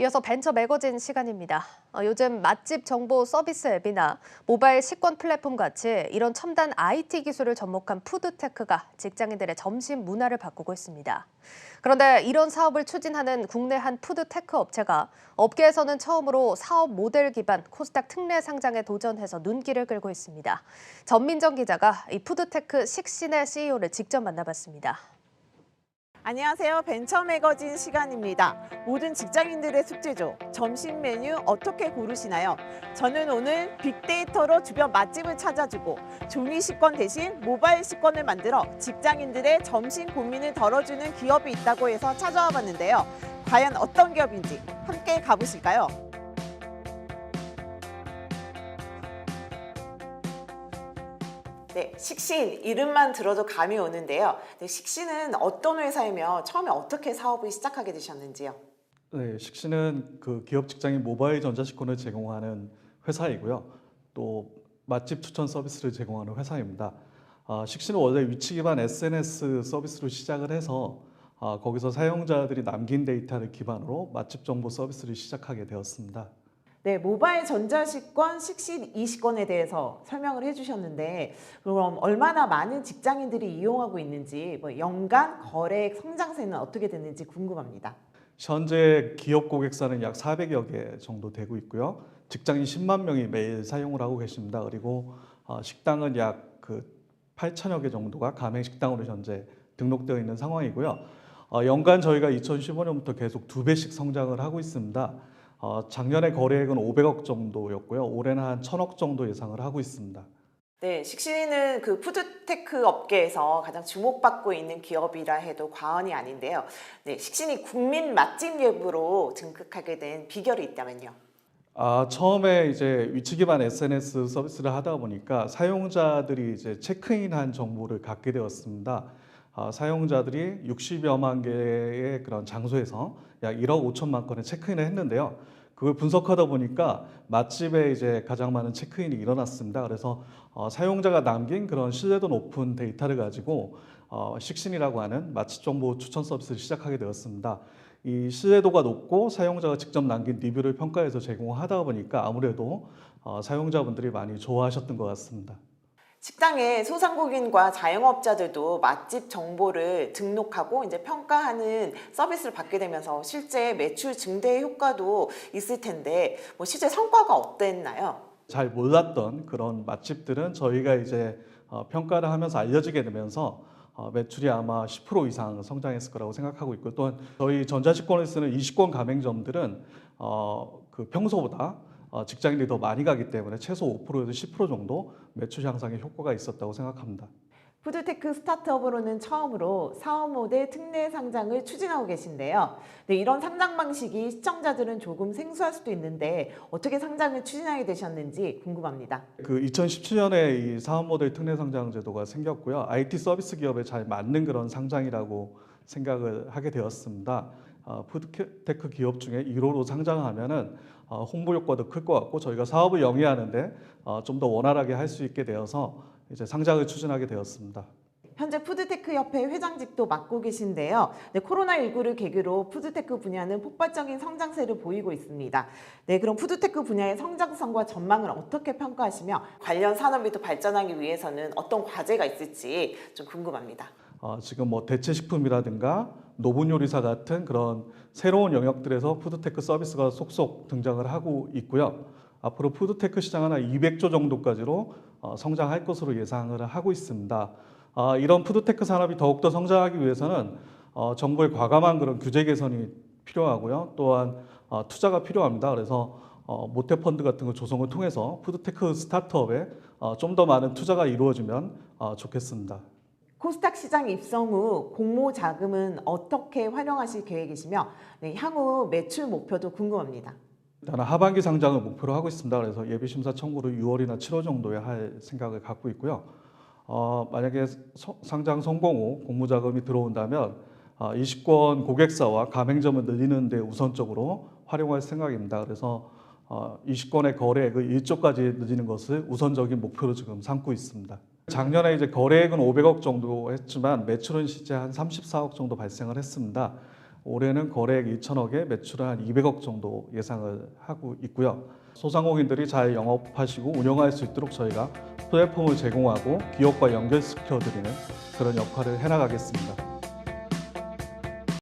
이어서 벤처 매거진 시간입니다. 어, 요즘 맛집 정보 서비스 앱이나 모바일 식권 플랫폼 같이 이런 첨단 IT 기술을 접목한 푸드테크가 직장인들의 점심 문화를 바꾸고 있습니다. 그런데 이런 사업을 추진하는 국내 한 푸드테크 업체가 업계에서는 처음으로 사업 모델 기반 코스닥 특례 상장에 도전해서 눈길을 끌고 있습니다. 전민정 기자가 이 푸드테크 식신의 CEO를 직접 만나봤습니다. 안녕하세요. 벤처 매거진 시간입니다. 모든 직장인들의 숙제죠. 점심 메뉴 어떻게 고르시나요? 저는 오늘 빅데이터로 주변 맛집을 찾아주고 종이 식권 대신 모바일 식권을 만들어 직장인들의 점심 고민을 덜어주는 기업이 있다고 해서 찾아와 봤는데요. 과연 어떤 기업인지 함께 가보실까요? 네, 식신 이름만 들어도 감이 오는데요. 네, 식신은 어떤 회사이며 처음에 어떻게 사업을 시작하게 되셨는지요? 네, 식신은 그 기업 직장인 모바일 전자식권을 제공하는 회사이고요. 또 맛집 추천 서비스를 제공하는 회사입니다. 아, 식신은 원래 위치 기반 SNS 서비스로 시작을 해서 아, 거기서 사용자들이 남긴 데이터를 기반으로 맛집 정보 서비스를 시작하게 되었습니다. 네, 모바일 전자식권, 식신 이식권에 대해서 설명을 해주셨는데 그럼 얼마나 많은 직장인들이 이용하고 있는지 뭐 연간 거래액 성장세는 어떻게 됐는지 궁금합니다. 현재 기업 고객사는 약 400여 개 정도 되고 있고요. 직장인 10만 명이 매일 사용을 하고 계십니다. 그리고 어, 식당은 약 그 8천여 개 정도가 가맹 식당으로 현재 등록되어 있는 상황이고요. 어, 연간 저희가 2015년부터 계속 두 배씩 성장을 하고 있습니다. 어, 작년에 거래액은 500억 정도였고요. 올해는 한 1000억 정도 예상을 하고 있습니다. 네, 식신은 그 푸드테크 업계에서 가장 주목받고 있는 기업이라 해도 과언이 아닌데요. 네, 식신이 국민 맛집 앱으로 등극하게 된 비결이 있다면요. 아, 처음에 이제 위치 기반 SNS 서비스를 하다 보니까 사용자들이 이제 체크인한 정보를 갖게 되었습니다. 아, 사용자들이 60여만 개의 그런 장소에서 약 1억 5천만 건의 체크인을 했는데요. 그걸 분석하다 보니까 맛집에 이제 가장 많은 체크인이 일어났습니다. 그래서 어, 사용자가 남긴 그런 신뢰도 높은 데이터를 가지고 어, 식신이라고 하는 맛집 정보 추천 서비스를 시작하게 되었습니다. 이 신뢰도가 높고 사용자가 직접 남긴 리뷰를 평가해서 제공하다 보니까 아무래도 어, 사용자분들이 많이 좋아하셨던 것 같습니다. 식당의 소상공인과 자영업자들도 맛집 정보를 등록하고 이제 평가하는 서비스를 받게 되면서 실제 매출 증대 효과도 있을 텐데 뭐 실제 성과가 어땠나요? 잘 몰랐던 그런 맛집들은 저희가 이제 어, 평가를 하면서 알려지게 되면서 어, 매출이 아마 10% 이상 성장했을 거라고 생각하고 있고 또한 저희 전자식권을 쓰는 이식권 가맹점들은 어, 그 평소보다 어, 직장인들이 더 많이 가기 때문에 최소 5%에서 10% 정도 매출 향상에 효과가 있었다고 생각합니다. 푸드테크 스타트업으로는 처음으로 사업 모델 특례 상장을 추진하고 계신데요. 네, 이런 상장 방식이 시청자들은 조금 생소할 수도 있는데 어떻게 상장을 추진하게 되셨는지 궁금합니다. 그 2017년에 이 사업 모델 특례 상장 제도가 생겼고요. IT 서비스 기업에 잘 맞는 그런 상장이라고 생각을 하게 되었습니다. 어, 푸드테크 기업 중에 1호로 상장하면은 어, 홍보 효과도 클 것 같고 저희가 사업을 영위하는데 어, 좀더 원활하게 할 수 있게 되어서 이제 상장을 추진하게 되었습니다. 현재 푸드테크 협회 회장직도 맡고 계신데요. 네, 코로나19를 계기로 푸드테크 분야는 폭발적인 성장세를 보이고 있습니다. 네, 그럼 푸드테크 분야의 성장성과 전망을 어떻게 평가하시며 관련 산업이 더 발전하기 위해서는 어떤 과제가 있을지 좀 궁금합니다. 어, 지금 뭐 대체식품이라든가 노분 요리사 같은 그런 새로운 영역들에서 푸드테크 서비스가 속속 등장을 하고 있고요. 앞으로 푸드테크 시장은 한 200조 정도까지로 어, 성장할 것으로 예상을 하고 있습니다. 어, 이런 푸드테크 산업이 더욱더 성장하기 위해서는 어, 정부의 과감한 그런 규제 개선이 필요하고요. 또한 어, 투자가 필요합니다. 그래서 어, 모태펀드 같은 거 조성을 통해서 푸드테크 스타트업에 어, 좀 더 많은 투자가 이루어지면 어, 좋겠습니다. 코스닥 시장 입성 후 공모 자금은 어떻게 활용하실 계획이시며 네, 향후 매출 목표도 궁금합니다. 일단 하반기 상장을 목표로 하고 있습니다. 그래서 예비 심사 청구를 6월이나 7월 정도에 할 생각을 갖고 있고요. 어, 만약에 서- 상장 성공 후 공모자금이 들어온다면 어, 이식권 고객사와 가맹점을 늘리는 데 우선적으로 활용할 생각입니다. 그래서 어, 이식권의 거래액을 1조까지 늘리는 것을 우선적인 목표로 지금 삼고 있습니다. 작년에 이제 거래액은 500억 정도 했지만 매출은 실제 한 34억 정도 발생을 했습니다. 올해는 거래액 2천억에 매출은 한 200억 정도 예상을 하고 있고요. 소상공인들이 잘 영업하시고 운영할 수 있도록 저희가 플랫폼을 제공하고 기업과 연결시켜드리는 그런 역할을 해나가겠습니다.